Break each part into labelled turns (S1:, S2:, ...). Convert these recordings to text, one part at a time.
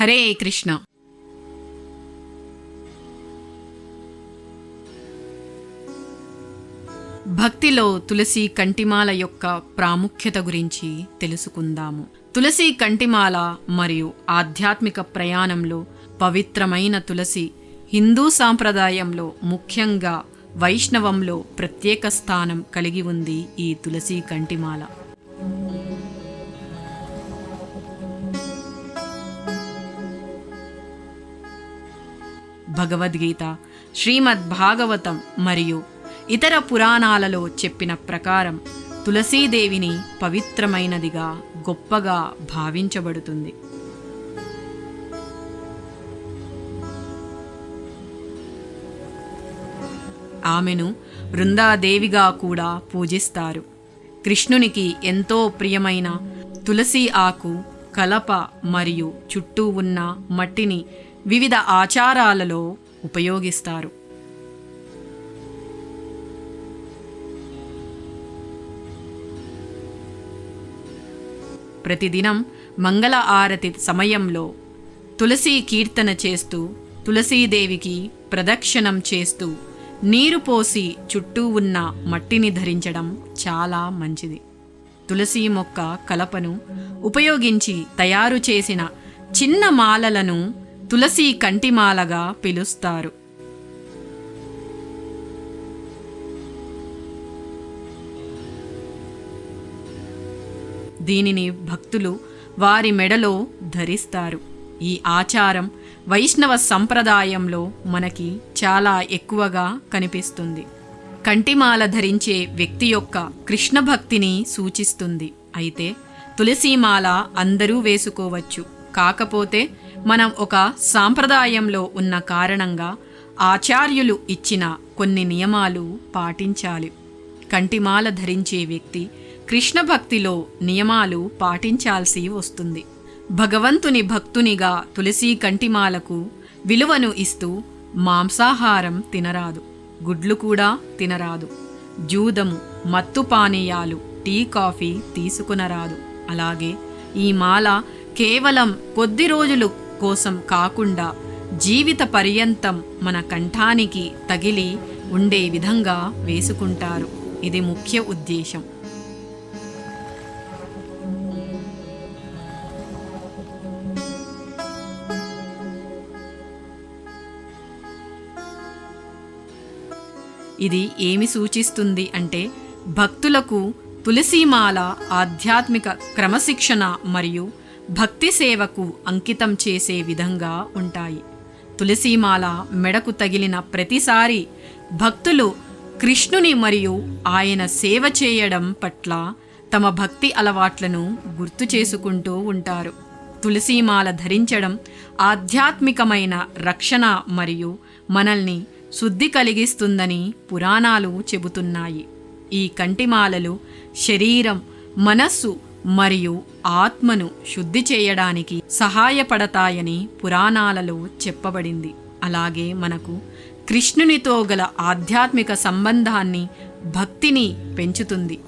S1: హరే కృష్ణ. భక్తిలో తులసి కంటిమాల యొక్క ప్రాముఖ్యత గురించి తెలుసుకుందాము. తులసి కంటిమాల మరియు ఆధ్యాత్మిక ప్రయాణంలో పవిత్రమైన తులసి హిందూ సాంప్రదాయంలో ముఖ్యంగా వైష్ణవంలో ప్రత్యేక స్థానం కలిగి ఉంది ఈ తులసి కంటిమాల. భగవద్గీత శ్రీమద్ భాగవతం మరియు ఇతర పురాణాలలో చెప్పిన ప్రకారం తులసీదేవిని పవిత్రమైనదిగా గొప్పగా భావించబడుతుంది. ఆమెను వృందాదేవిగా కూడా పూజిస్తారు. కృష్ణునికి ఎంతో ప్రియమైన తులసి ఆకు కలప మరియు చుట్టూ ఉన్న మట్టిని వివిధ ఆచారాలలో ఉపయోగిస్తారు. ప్రతిదినం మంగళ ఆరతి సమయంలో తులసి కీర్తన చేస్తూ తులసీదేవికి ప్రదక్షిణం చేస్తూ నీరు పోసి చుట్టూ ఉన్న మట్టిని ధరించడం చాలా మంచిది. తులసి మొక్క కలపను ఉపయోగించి తయారు చేసిన చిన్న మాలలను తులసి కంటిమాలగా పిలుస్తారు. దీనిని భక్తులు వారి మెడలో ధరిస్తారు. ఈ ఆచారం వైష్ణవ సంప్రదాయంలో మనకి చాలా ఎక్కువగా కనిపిస్తుంది. కంటిమాల ధరించే వ్యక్తి యొక్క కృష్ణ భక్తిని సూచిస్తుంది. అయితే తులసీమాల అందరూ వేసుకోవచ్చు. కాకపోతే మనం ఒక సాంప్రదాయంలో ఉన్న కారణంగా ఆచార్యులు ఇచ్చిన కొన్ని నియమాలు పాటించాలి. కంటిమాల ధరించే వ్యక్తి కృష్ణ భక్తిలో నియమాలు పాటించాల్సి వస్తుంది. భగవంతుని భక్తునిగా తులసి కంటిమాలకు విలువను ఇస్తూ మాంసాహారం తినరాదు గుడ్లు కూడా తినరాదు జూదము మత్తు పానీయాలు టీ కాఫీ తీసుకునరాదు. అలాగే ఈ మాల కేవలం కొద్ది రోజులు కోసం కాకుండా జీవిత పర్యంతం మన కంఠానికి తగిలి ఉండే విధంగా వేసుకుంటారు. ఇది ముఖ్య ఉద్దేశం. ఇది ఏమి సూచిస్తుంది అంటే భక్తులకు తులసీమాల ఆధ్యాత్మిక క్రమశిక్షణ మరియు భక్తి సేవకు అంకితం చేసే విధంగా ఉంటాయి. తులసీమాల మెడకు తగిలిన ప్రతిసారి భక్తులు కృష్ణుని మరియు ఆయన సేవ చేయడం పట్ల తమ భక్తి అలవాట్లను గుర్తు చేసుకుంటూ ఉంటారు. తులసీమాల ధరించడం ఆధ్యాత్మికమైన రక్షణ మరియు మనల్ని శుద్ధి కలిగిస్తుందని పురాణాలు చెబుతున్నాయి. ఈ కంటిమాలలు శరీరం మనస్సు మరియు ఆత్మను శుద్ధి చేయడానికి సహాయపడతాయని పురాణాలలో చెప్పబడింది. అలాగే మనకు కృష్ణునితో గల ఆధ్యాత్మిక సంబంధాన్ని భక్తిని పెంచుతుంది.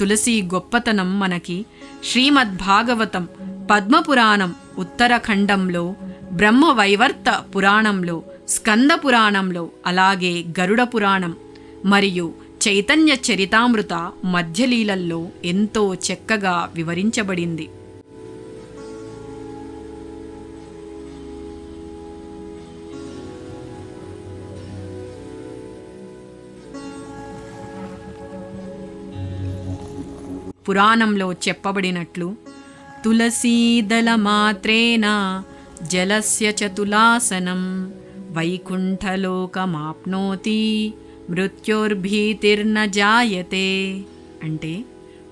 S1: తులసి గొప్పతనం మనకి శ్రీమద్భాగవతం పద్మపురాణం ఉత్తరఖండంలో బ్రహ్మవైవర్త పురాణంలో స్కంద పురాణంలో అలాగే గరుడ పురాణం మరియు చైతన్య చరితామృత మధ్యలీలల్లో ఎంతో చక్కగా వివరించబడింది. పురాణంలో చెప్పబడినట్లు తులసీదళమాత్రేణ జలస్య చతులాసనం వైకుంఠలోకమాప్నోతి మృత్యోర్భీతిర్న జాయతే అంటే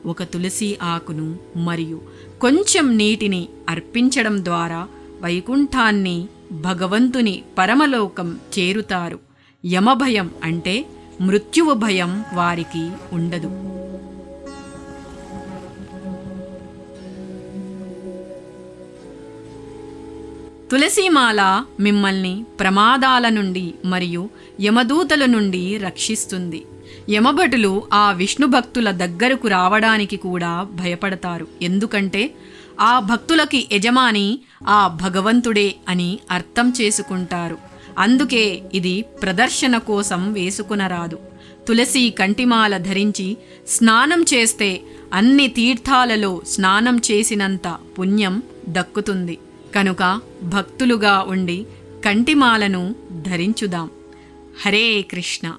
S1: ఒక తులసి ఆకును మరియు కొంచెం నీటిని అర్పించడం ద్వారా వైకుంఠాన్ని భగవంతుని పరమలోకం చేరుతారు. యమభయం అంటే మృత్యువు భయం వారికి ఉండదు. తులసీమాల మిమ్మల్ని ప్రమాదాల నుండి మరియు యమదూతల నుండి రక్షిస్తుంది. యమభటులు ఆ విష్ణు భక్తుల దగ్గరకు రావడానికి కూడా భయపడతారు. ఎందుకంటే ఆ భక్తులకి యజమాని ఆ భగవంతుడే అని అర్థం చేసుకుంటారు. అందుకే ఇది ప్రదర్శన కోసం వేసుకునరాదు. తులసి కంటిమాల ధరించి స్నానం చేస్తే అన్ని తీర్థాలలో స్నానం చేసినంత పుణ్యం దక్కుతుంది. కనుక భక్తులుగా ఉండి కంటిమాలను ధరించుదాం. హరే కృష్ణ.